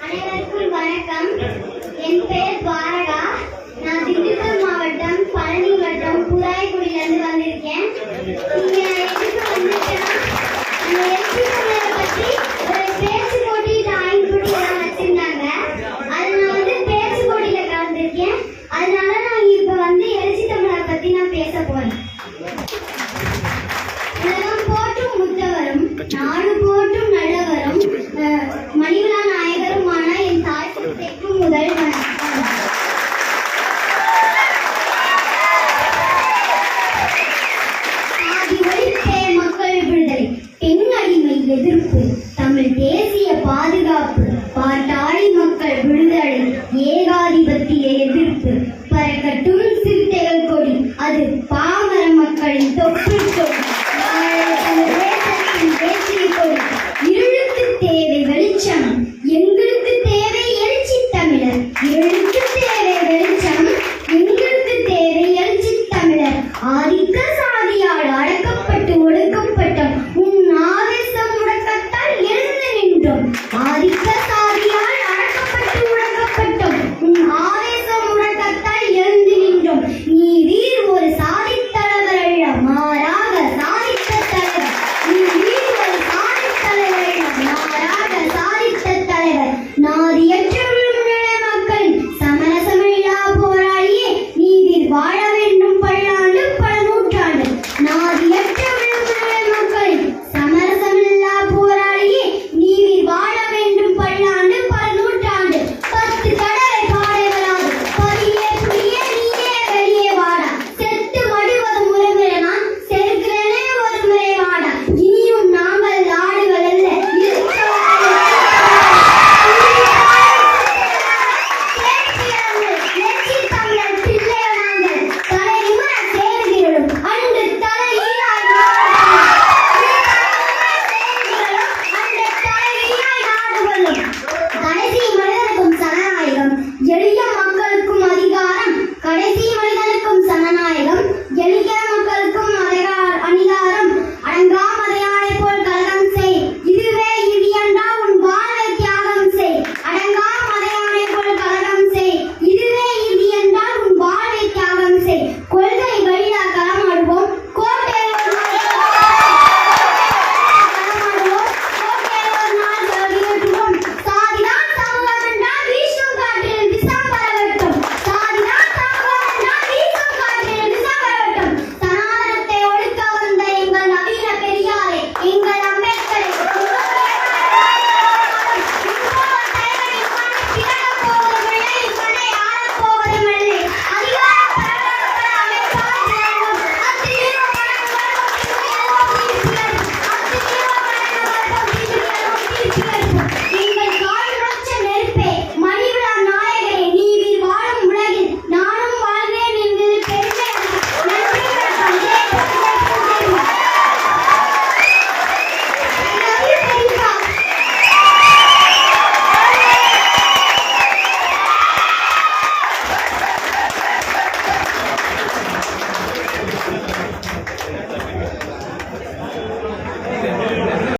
அனைவருக்கும் வணக்கம் என் பெயர் பாரகா நான் திண்டுக்கல் மாவட்டம் பழனி வட்டம் புறாய்குடியிலிருந்து வந்திருக்கேன் மீட்பு தமிழ் தேசிய பாதுகாப்பு பாட்டாளி மக்கள் விடுதலை ஏகாதிபத்திய எதிர்ப்பு பறக்கட்டும் சிறுத்தைகள் கொடி அது பாமர மக்களின் தொற்று தேசிய கொடி. இருளுக்கு தேவை வெளிச்சம் எங்களுக்கு தேவை எழுச்சி தமிழர். இருளுக்கு தேவை வெளிச்சம்